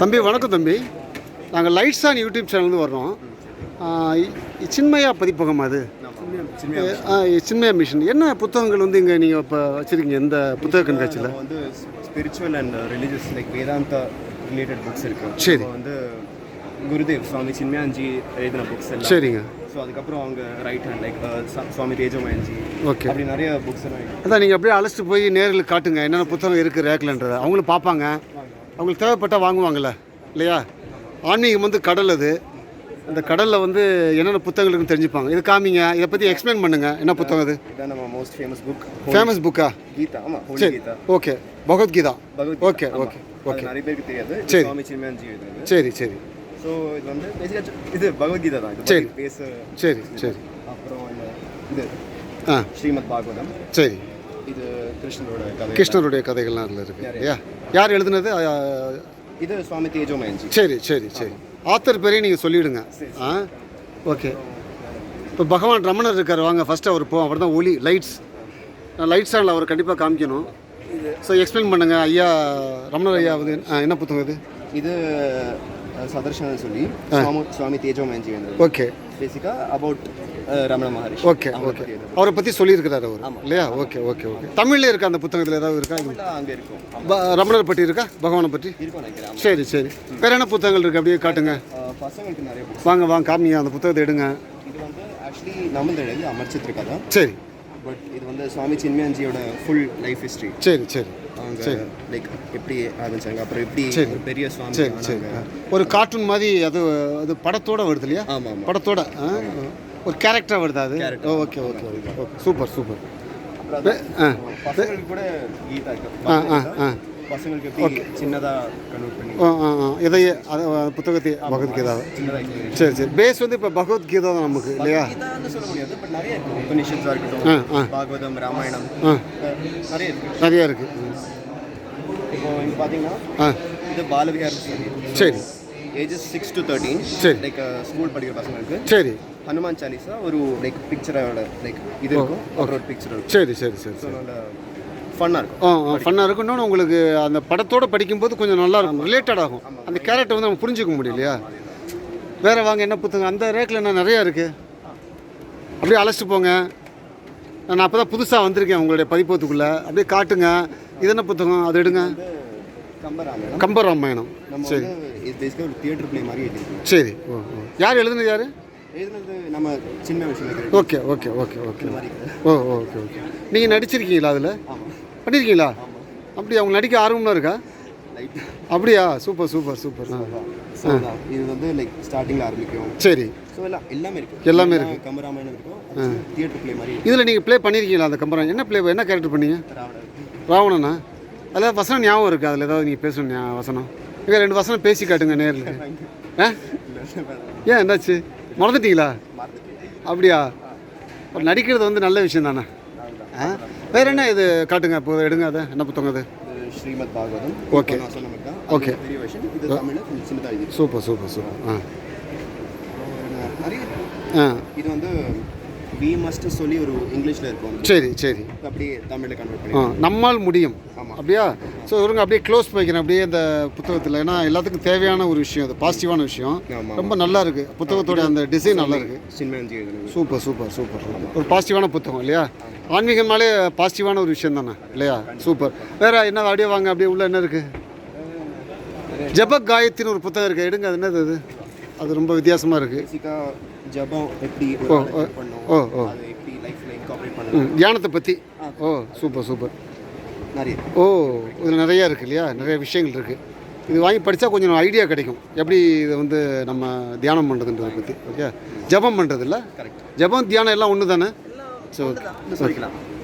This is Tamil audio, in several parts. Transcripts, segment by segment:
தம்பி வணக்கம் தம்பி. நாங்கள் லைட்ஸ் ஆன் யூடியூப் சேனல்ந்து வர்றோம். சின்மயா பதிப்பகம் அது. சின்மயா மிஷன். என்ன புத்தகங்கள் வந்து இங்கே நீங்கள் இப்போ வச்சுருக்கீங்க? எந்த புத்தக கண்காட்சியில்? வந்து spiritual and religious like Vedanta related books இருக்கு. சரி. வந்து குருதேவ் சுவாமி சின்மயான்ஜி எழுதின புக்ஸ் எல்லாம். சரிங்க. ஸோ அதுக்கப்புறம் அவங்க right hand like Swami Tejomayanji. Okay அப்படி நிறைய புக்ஸ் எல்லாம். அதான் நீங்கள் அப்படியே அழைச்சிட்டு போய் நேரில் காட்டுங்க. என்னென்ன புத்தகம் இருக்குது ரேக்கில்ன்றதை அவங்களும் பார்ப்பாங்க. அவங்களுக்கு தேவைப்பட்டால் வாங்குவாங்கல்ல. இல்லையா? ஆன்மீகம் வந்து கடல் அது. அந்த கடலில் வந்து என்னென்ன புத்தகங்கள் இருக்குன்னு தெரிஞ்சுப்பாங்க. இது காமிங்க. இதை பற்றி எக்ஸ்பிளைன் பண்ணுங்கள் என்ன புத்தகம் இது இதான் நம்ம மோஸ்ட் ஃபேமஸ் புக் ஃபேமஸ் புக்கா கீதா. ஆமா ஹோலி சரி okay Bhagavadgita. Okay. Okay okay நிறைய பேருக்கு தெரியாது. சரி. சரி சரி. ஸோ இது வந்து பேசிக்காக இது பகவத்கீதா தான். இது சரி. பேச சரி சரி. அப்புறம் இந்த இது ஆ. ஸ்ரீமத் பாகவதம். சரி. இது கிருஷ்ணரோட கதை கிருஷ்ணருடைய கதைகள்லாம் அதில் இருக்குது இல்லையா யார் எழுதுனது? ஆ, இது சுவாமி தேஜோமயன்ஜி சரி சரி சரி. ஆத்தர் பேரையும் நீங்கள் சொல்லிவிடுங்க ஆ? ஓகே. இப்போ பகவான் ரமணர் இருக்கார். வாங்க ஃபஸ்ட்டு அவர் போ. அவர் தான் ஒளி லைட்ஸ் லைட் ஸ்டாண்டில் அவர் கண்டிப்பாக காமிக்கணும். ஸோ எக்ஸ்பிளைன் பண்ணுங்கள் ஐயா ரமணர் ஐயா வந்து ஆ, என்ன புத்தகம் இது? இது அஹ், சதர்ஷனல் சொல்லி சுவாமி சுவாமி தேஜோமயன்ஜி வந்தது ஓகே பேசிக்காக about Ramana Maharishi okay okay அவரை பற்றி சொல்லியிருக்கிறார் அவர் இல்லையா ஓகே ஓகே ஓகே தமிழில் இருக்கா அந்த புத்தகத்தில் ஏதாவது இருக்கா அங்கே இருக்கும் ரமணர் பற்றி இருக்கா பகவானை பற்றி சரி சரி வேற என்ன புத்தகங்கள் இருக்குது அப்படியே காட்டுங்க பசங்களுக்கு நிறைய வாங்க வாங்க காமிங்க அந்த புத்தகத்தை எடுங்க இது வந்து ஆக்சுவலி நம்மளது எழுதி அமர்ச்சித் கதை சரி பட் இது வந்து சுவாமி சின்மயான்ஜியோட ஃபுல் லைஃப் ஹிஸ்ட்ரி சரி சரி. அவங்க லைக் எப்படி ஆரம்பிச்சாங்க? அப்புறம் எப்படி ஒரு பெரிய சுவாமி சரி ஒரு கார்ட்டூன் மாதிரி அது அது படத்தோட வருது இல்லையா? ஆமாம் படத்தோட? ஒரு கேரக்டர் வருது அது? Okay okay okay super super. கூட கீதா ஆ ஆ ஆ. பசங்களுக்கு எப்படி சின்னதாக கன்வெர்ட் பண்ணி அது புத்தகத்தை எக்ஸ்பிளைன் சரி சரி. பேஸ் வந்து இப்போ பகவத்கீதா தான் நமக்கு இல்லையா? சொல்ல முடியாது பட் நிறைய இருக்கு. உபனிஷத்ஸாக ஆ இருக்கட்டும் பாகவதம் ராமாயணம் நிறைய இருக்கு. நிறையா இருக்குது இப்போ இங்கே பார்த்தீங்கன்னா இது பாலவிகார் சரி. ஏஜஸ் சிக்ஸ் டு தேர்ட்டீன் சரி. லைக் ஸ்கூல் படிக்கிற பசங்களுக்கு. சரி. ஹனுமான் சாலிசா ஒரு லைக் பிக்சரோட லைக் இது இருக்கும். ஒரு பிக்சர் சரி சரி சரி ஸோ நல்ல ஃபன்னாக இருக்கும். ஃபன்னாக இருக்கும் இன்னொன்று உங்களுக்கு அந்த படத்தோட படிக்கும்போது கொஞ்சம் நல்லா இருக்கும். ரிலேட்டட் ஆகும். அந்த கேரக்டர் வந்து நம்ம புரிஞ்சுக்க முடியும் இல்லையா? வேற வாங்க என்ன புத்தகம்? அந்த ரேக்கில் என்ன நிறையா இருக்குது அப்படியே அழைச்சிட்டு போங்க. நான் அப்போ தான் புதுசாக வந்திருக்கேன் உங்களுடைய பதிப்பகத்துக்குள்ளே அப்படியே காட்டுங்க. இது என்ன புத்தகம்? அது எடுங்க. கம்பராமாயணம். ஒரு தியேட்டர் ப்ளே மாதிரி சரி. ஓ ஓ. யார் எழுதுனது யார்? எழுதுனது நம்ம சின்ன ஓகே ஓகே ஓகே ஓகே. ஓ ஓகே ஓகே. நீங்கள் நடிச்சிருக்கீங்களா அதில்? பண்ணியிருக்கீங்களா அப்படியா அவங்க நடிக்க ஆர்வம்லாம் இருக்கா? அப்படியா சூப்பர் சூப்பர் சூப்பர். இது வந்து லைக் ஸ்டார்டிங்கில் ஆரம்பிக்கும். சரி. எல்லாம் எல்லாமே இருக்கு எல்லாமே எல்லாம் கம்பராமாயணம் இருக்கும். தியேட்டர் ப்ளே மாதிரி இதில் நீங்கள் ப்ளே பண்ணியிருக்கீங்களா அந்த கம்பரா என்ன ப்ளே என்ன கேரக்டர் பண்ணீங்க? ராவணன். அதில் வசனம் ஞாபகம் இருக்குது அதில் ஏதாவது நீங்கள் பேசணும் வசனம்? இங்கே ரெண்டு வசனம் பேசி காட்டுங்க நேரில். ஆ? ஏன் என்னாச்சு? மறந்துட்டீங்களா? அப்படியா? நடிக்கிறது வந்து நல்ல விஷயம் தானே ஆ? வேறு என்ன இது காட்டுங்க? இப்போ எடுங்க அதை. என்ன புத்தகம் அது? இது ஸ்ரீமத் பாகவதம். Okay. அது பெரிய விஷயம் இது தமிழில் கொஞ்சம் சின்னதாக இது. Super super super. ஆ. நிறைய இது வந்து வி மஸ்ட் சொல்லி ஒரு இங்கிலீஷில் இருக்கும். சரி சரி. அப்படியே தமிழில் கன்வெர்ட் பண்ணி நம்மால் முடியும். ஆமாம். அப்படியா? ஸோ இருங்க அப்படியே க்ளோஸ் வைக்கிறேன் அப்படியே இந்த புத்தகத்தில். ஏன்னா எல்லாத்துக்கும் தேவையான ஒரு விஷயம் அது பாசிட்டிவான விஷயம். ரொம்ப நல்லா இருக்கு. புத்தகத்தோட அந்த டிசைன் நல்லா இருக்கு. சூப்பர் சூப்பர் சூப்பர் ஒரு பாசிட்டிவான புத்தகம் இல்லையா? ஆன்மீகம்னாலே பாசிட்டிவான ஒரு விஷயம் தானே இல்லையா? சூப்பர் வேற என்ன அப்படியே வாங்க அப்படியே உள்ள என்ன இருக்கு? ஜப காயத்தின் ஒரு புத்தகம் இருக்கு. எடுங்க அது என்னது அது? அது ரொம்ப வித்தியாசமா இருக்கு. பேசிக்காக ஜபம் எப்படி ஓ, ஓ, ஓ எப்படி லைஃப்பில் இன்கார்பரேட் தியானத்தை பற்றி ஓ சூப்பர் சூப்பர். நிறைய. ஓ இதில் நிறையா இருக்குது இல்லையா? நிறைய விஷயங்கள் இருக்குது இது வாங்கி படித்தா கொஞ்சம் ஐடியா கிடைக்கும். எப்படி இதை வந்து நம்ம தியானம் பண்ணுறதுன்றதை பற்றி ஓகே ஜபம் பண்ணுறது இல்லை ஜபம் தியானம் எல்லாம் ஒன்று தானே சரி ஓகே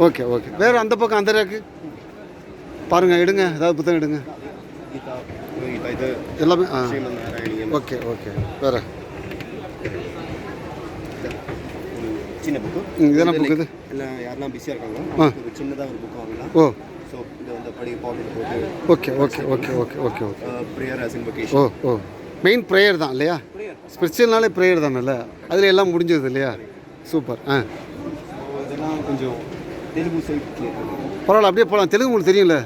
ஓகே ஓகே வேறு அந்த பக்கம் அந்த ரேக்கு? பாருங்கள் எடுங்க. ஏதாவது புத்தகம் எடுங்க. எல்லாமே ஆ. Okay okay. வேறு. சின்ன புக்கு. ம், இது என்ன book இது? இல்லை யாரெல்லாம் பிஸியாக இருக்காங்களோ. ஒரு சின்னதாக ஒரு புக் வாங்கலாம். ஓ. ஸோ இதை வந்து படி பாக்கெட் போட்டு okay okay okay okay okay okay. Prayer ஓ இன்வொகேஷன் ஓ மெயின் ப்ரேயர் தான் இல்லையா? ஸ்பிரிச்சுவல்னாலே ப்ரேயர் தானேல்ல அதில் எல்லாம் முடிஞ்சது இல்லையா? சூப்பர் ஆ. இதெல்லாம் கொஞ்சம் தெலுங்கு சைட் பரவாயில்ல அப்படியே போகலாம் தெலுங்கு உங்களுக்கு தெரியும்ல?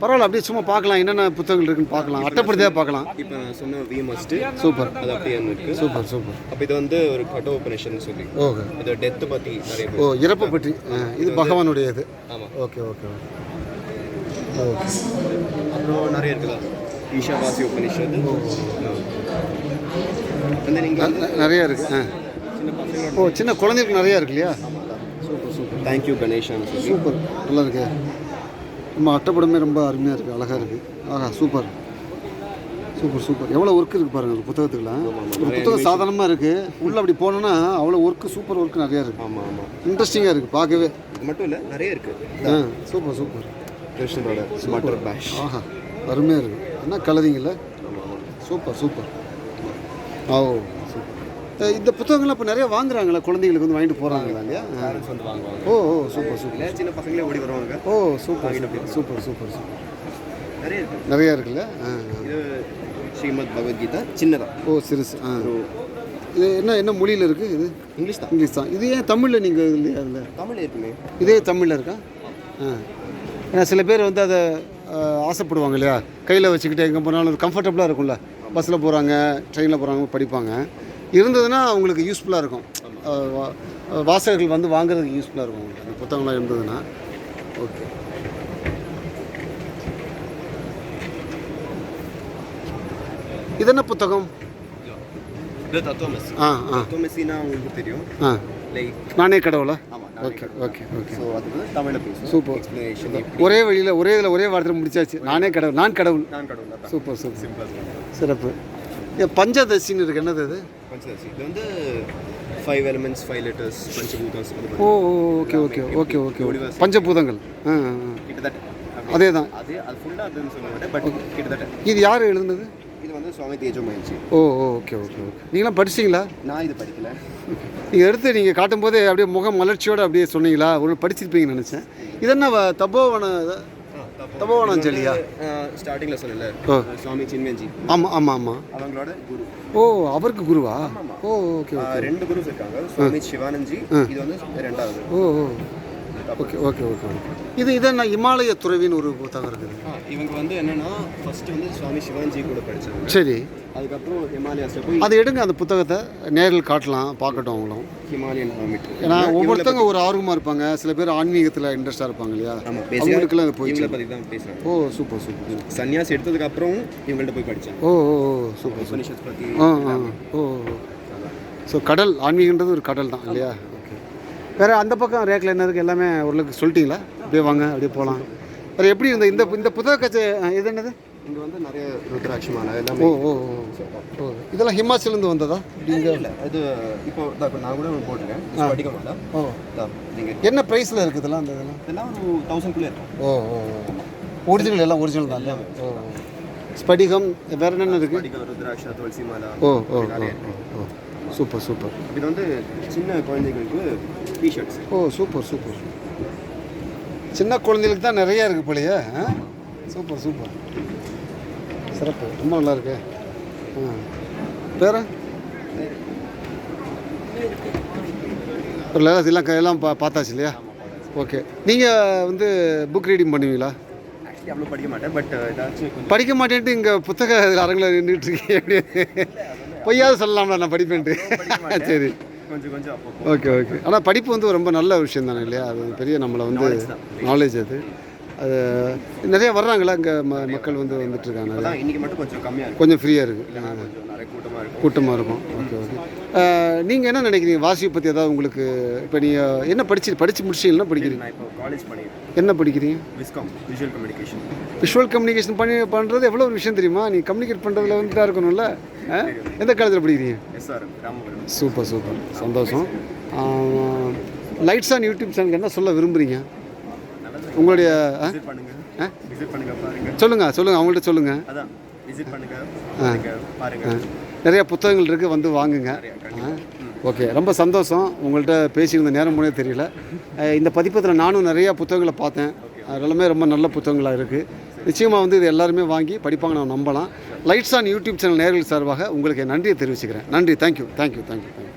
பரவாயில்ல அப்படியே சும்மா பார்க்கலாம். என்னென்ன புத்தகங்கள் இருக்குன்னு பார்க்கலாம். அட்டைப்படுத்தியாக பார்க்கலாம். இப்போ நான் சொன்ன வி மஸ்ட் சூப்பர். அது அப்படியே இருக்கு. Super super. அப்போ இது வந்து ஒரு கட்டோபனிஷன் சொல்லி. ஓகே. இது டெத்து பற்றி நிறைய ஓ இறப்பை பற்றி. இது பகவானுடைய இது ஆமாம் ஓகே ஓகே ஓகே ஓகே. அப்புறம் நிறைய இருக்குதா ஈஷாவாசி உபனிஷத் நிறைய பசங்களோட ஓ சின்ன குழந்தைகளுக்கு நிறையா இருக்கு இல்லையா? Super super. தேங்க்யூ கணேஷான்னு சொல்லி. சூப்பர். நல்லா இருக்கு. ரொம்ப அட்டைப்படமே ரொம்ப அருமையாக இருக்குது அழகாக இருக்குது ஆஹா சூப்பர் சூப்பர் சூப்பர் எவ்வளோ ஒர்க் இருக்குது பாருங்கள் ஒரு புத்தகத்துக்குலாம். ஒரு புத்தகம் சாதாரணமாக இருக்குது உள்ளே அப்படி போனோன்னா அவ்வளோ ஒர்க்கு சூப்பர் ஒர்க் நிறையா இருக்குது ஆமாம் ஆமாம் இன்ட்ரெஸ்டிங்காக இருக்குது பார்க்கவே. மட்டும் இல்லை நிறைய இருக்குது ஆ சூப்பர் சூப்பர் பேஷ் ஆஹா அருமையாக இருக்குது என்ன ஆமாம் சூப்பர் சூப்பர் ஓ இந்த புத்தகங்கள்லாம் இப்போ நிறைய வாங்குறாங்களா? குழந்தைங்களுக்கு வந்து வாங்கிட்டு போகிறாங்களா இல்லையா? ஓ ஓ சூப்பர் சூப்பர். சின்ன பசங்களே ஓடி வருவாங்க. ஓ super super super super super. நிறைய நிறையா இருக்குல்ல? ஸ்ரீமத் பகவத்கீதா சின்னதா. ஓ சிறுசு. ஆ. ஒரு இது என்ன என்ன மொழியில் இருக்குது இது? இங்கிலீஷ் தான். இங்கிலீஷ் தான். இது ஏன் தமிழில் நீங்கள் இல்லையா அதில்? தமிழ் இருக்குமே. இதே தமிழில் இருக்கா? ஆ. ஏன்னா சில பேர் வந்து அதை ஆசைப்படுவாங்க இல்லையா? கையில் வச்சுக்கிட்டு எங்கே போனாலும் அது கம்ஃபர்டபுளாக இருக்கும்ல. பஸ்ஸில் போகிறாங்க ட்ரெயினில் போகிறாங்க படிப்பாங்க. இருந்ததுன்னா அவங்களுக்கு யூஸ்ஃபுல்லாக இருக்கும். வாசகர்கள் வந்து வாங்குறதுக்கு யூஸ்ஃபுல்லாக இருக்கும் அவங்களுக்கு. அந்த புத்தகம்லாம் இருந்ததுன்னா. ஓகே இது என்ன புத்தகம்? ஆ ஆ. உங்களுக்கு தெரியும். ஆ. நானே கடவுளா? ஓகே ஓகே ஓகே சூப்பர் ஒரே வழியில் ஒரே இதில் ஒரே வார்த்தையில் முடிச்சாச்சு. நானே கடவுள் நான் கடவுள். சூப்பர் சூப்பர் சிறப்பு. பஞ்சதசின்னு இருக்கு. என்னது அது? பஞ்சதசி இது வந்து ஃபைவ் எலிமெண்ட்ஸ் ஃபைவ் லெட்டர்ஸ் பஞ்சபூதம்ஸ் அது ஓ ஓகே ஓகே ஓகே ஓகே பஞ்சபூதங்கள். கிட்டத்தட்ட. அதே தான். அது அது ஃபுல்லாக அதுன்னு சொல்ல பட் கிட்டத்தட்ட. இது யார் எழுதுனது? இது வந்து சுவாமி தேஜோ மகிழ்ச்சி ஓ ஓகே ஓகே ஓகே. நீங்களாம் படிச்சிங்களா? நான் இது படிக்கல. நீங்கள் எடுத்து நீங்கள் காட்டும்போதே அப்படியே முகம் மலர்ச்சியோடு அப்படியே சொன்னீங்களா? ஒரு படிச்சிருப்பீங்கன்னு நினச்சேன். இது என்ன தபோவன தபோவனாஞ்சலியா ஸ்டார்டிங்கில் சொன்னல ஓ. சுவாமி சின்மேஞ்சி ஆமாம் ஆமாம் ஆமாம் அவங்களோட குரு. ஓ அவருக்கு குருவா? ஓ ஓகே ரெண்டு குருஸ் இருக்காங்க. சுவாமி சிவானந்த்ஜி இது வந்து ரெண்டாவது. ஓ ஓ. Okay okay okay okay. இது இது என்ன இமாலய துறவின்னு ஒரு புத்தகம் இருக்குது. இவங்க வந்து என்னன்னா ஃபர்ஸ்ட் வந்து சுவாமி சிவானந்தி கூட படிச்சாங்க. சரி. அதுக்கப்புறம் ஹிமாலயாஸில் போய் அதை எடுங்க அந்த புத்தகத்தை நேரில் காட்டலாம் பார்க்கட்டும் அவங்களும். ஹிமாலயன் ஹார்மிட் ஏன்னா ஒவ்வொருத்தவங்க ஒரு ஆர்வமாக இருப்பாங்க. சில பேர் ஆன்மீகத்தில் இன்ட்ரெஸ்டாக இருப்பாங்க இல்லையா? அவங்களுக்குலாம் போயிடுச்சு. இவங்களை பற்றி தான் பேசுகிறாங்க ஓ சூப்பர் சூப்பர். சன்னியாசி எடுத்ததுக்கு அப்புறம் இவங்கள்ட்ட போய் படித்தேன் ஓ ஓ சூப்பர் பற்றி ஆ ஆ ஓ ஸோ கடல் ஆன்மீகன்றது ஒரு கடல் தான் இல்லையா? வேறு அந்த பக்கம் ரேக்கில் என்ன இருக்குது எல்லாமே ஓரளவுக்கு சொல்லிட்டீங்களா? அப்படியே வாங்க அப்படியே போகலாம் வேறு எப்படி இருந்த இந்த இந்த புத்தக கச்சை இது என்னது? இங்கே வந்து நிறைய ருத்ராட்சி மாலை ஓ எல்லாமே ஓ ஓ ஓ. இதெல்லாம் ஹிமாச்சலேருந்து வந்ததா? இங்கே இல்லை. இது இப்போ இப்போ நான் கூட போட்டிருக்கேன். படிக்க மாட்டேன். ஓ. நீங்கள் என்ன ப்ரைஸில் இருக்குது இதெல்லாம் அந்த இதெல்லாம்? இதெல்லாம் ஒரு தௌசண்ட்குள்ளே இருக்கும். ஓ ஓ ஒரிஜினல் எல்லாம் ஒரிஜினல் தான் இல்லையா? ஓ ஸ்படிகம் வேறு என்னென்ன இருக்குது படிக்க ருத்ராட்சா துளசி மாலை ஓ ஓ, ஓ. சூப்பர் சூப்பர் இது வந்து சின்ன குழந்தைகளுக்கு டிஷர்ட்ஸ் ஓ சூப்பர் சூப்பர் சின்ன குழந்தைகளுக்கு தான் நிறைய இருக்குது போலயே? சூப்பர் சூப்பர் சிறப்பு. ரொம்ப நல்லா இருக்கு. ஆ. இல்லை எல்லாம் எல்லாம் பா பார்த்தாச்சு இல்லையா? ஓகே நீங்கள் வந்து புக் ரீடிங் பண்ணுவீங்களா? படிக்க மாட்டேன் பட் படிக்க மாட்டேன்ட்டு இங்கே புத்தக அரங்கில் நின்றுட்டு இருக்கீங்க. எப்படி பொய்யாவது சொல்லலாம்ல நான் படிப்பேன்ட்டு சரி. கொஞ்சம் கொஞ்சம் ஓகே ஓகே. ஆனால் படிப்பு வந்து ரொம்ப நல்ல விஷயம் தானே இல்லையா? அது பெரிய நம்மளை வந்து நாலேஜ் அது. அது நிறைய வர்றாங்களா இங்கே ம மக்கள் வந்து வந்துட்டு இருக்காங்க நிறைய. அதான் இன்னைக்கு மட்டும் கொஞ்சம் கம்மியாக கொஞ்சம் ஃப்ரீயாக இருக்குது கூட்டமாக இருக்கும். கூட்டமாக இருக்கும். Okay okay. நீங்கள் என்ன நினைக்கிறீங்க? வாசிப்பை பற்றி ஏதாவது உங்களுக்கு இப்போ நீங்கள் என்ன படிச்சு படித்து முடிச்சீங்கன்னா படிக்கிறீங்க? காலேஜ் என்ன படிக்கிறீங்க? Viscom visual communication visual communication பண்ணி பண்ணுறது எவ்வளோ ஒரு விஷயம் தெரியுமா? நீ கம்யூனிகேட் பண்ணுறதுல வந்து தான் இருக்கணும்ல? எந்த காலேஜில் படிக்கிறீங்க? Super super. சந்தோஷம். லைட்ஸ் ஆன் யூடியூப் சேனலுக்கு என்ன சொல்ல விரும்புகிறீங்க உங்களுடைய சொல்லுங்கள் சொல்லுங்கள் அவங்கள்ட்ட சொல்லுங்கள் நிறைய புத்தகங்கள் இருக்குது வந்து வாங்குங்க. ஆ? ஓகே ரொம்ப சந்தோஷம். உங்கள்கிட்ட பேசியிருந்த நேரம் போனே தெரியல. இந்த பதிப்பத்தில் நானும் நிறையா புத்தகங்களை பார்த்தேன். அது எல்லாமே ரொம்ப நல்ல புத்தகங்களாக இருக்குது நிச்சயமாக வந்து இது எல்லாருமே வாங்கி படிப்பாங்க நான் நம்பலாம். லைட்ஸ் ஆன் யூடியூப் சேனல் நேர்கள் சார்பாக உங்களுக்கு நன்றியை தெரிவிச்சுக்கிறேன். நன்றி தேங்க்யூ தேங்க்யூ தேங்க்யூ தேங்க்யூ